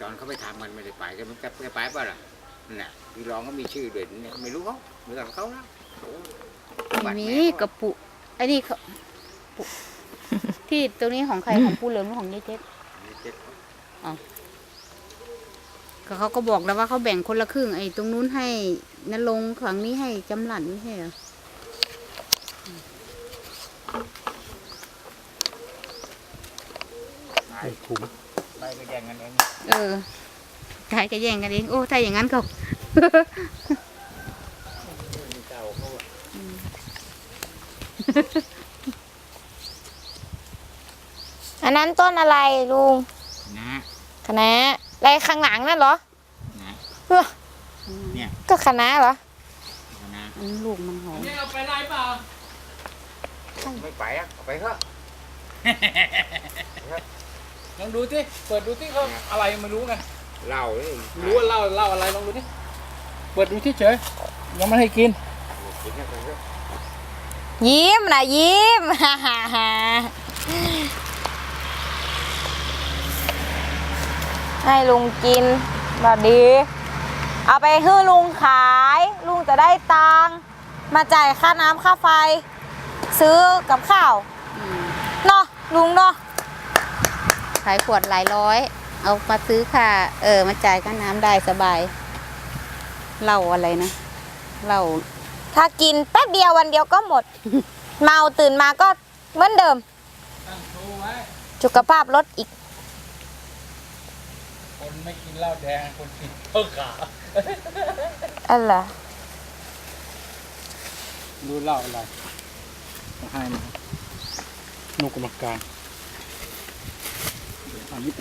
ตอนเขาไปทำมันไม่ได้ไปก็มันจะไปป่ะล่ะนั่นน่ะพี่รองก็มีชื่อเด่นเนี่ยไม่รู้เขาไม่รู้เขานะโอ้บัตรมีแม่กระปุไอ้นี่เขาปุที่ตรงนี้ของใครของผู้เหลิมหรือของยายเจ๊กมีเจ็ดก็เขาก็บอกแล้วว่าเขาแบ่งคนละครึ่งไอ้ตรงนู้นให้นรงค์ฝั่งนี้ให้จำหลันไม่ใช่เหรอขายถุง ไปก็แย่งกันเองเออใครจะแย่งกันเองโอ้ถ้าอย่างนั้นเขามีเจ้าเขาอะอันนั้นต้นอะไรลุงนะคะน้าอะไรข้างหลังนั่นเหรอนะเฮ้อเนี่ยก็คะน้าเหรอนะอันนี้ลูกมันหอมนี่เอาไปไรเปล่าไม่ไปอะเอาไปเถอะ ลองดูที่เปิดดูที่เขาอะไรไม่รู้ไงเหล้าเลยรู้ว่าเล่าเล่าอะไรลองดูที่เปิดดูที่เฉยยังไม่ให้กินกินกันไปเถอะยิ้มนะยิ้มฮ่าฮ่าฮ่าให้ลุงกินแบบดี เอาไปให้ลุงขาย ลุงจะได้ตังค์มาจ่ายค่าน้ำค่าไฟ ซื้อกับข้าวอืมเนาะลุงเนาะขายขวดหลายร้อย เอามาซื้อค่ะ เออ มาจ่ายค่าน้ำได้สบายเหล้าอะไรนะเหล้าถ้ากินแป๊บเดียววันเดียวก็หมด เมาตื่นมาก็เหมือนเดิมตั้งโชว์ไว้สุขภาพลดอีก คนไม่กินเหล้าแดงคนกินข้าวขาวอะไรดูเหล้าอะไรมาให้นะครับนกกรรมการ อันนี้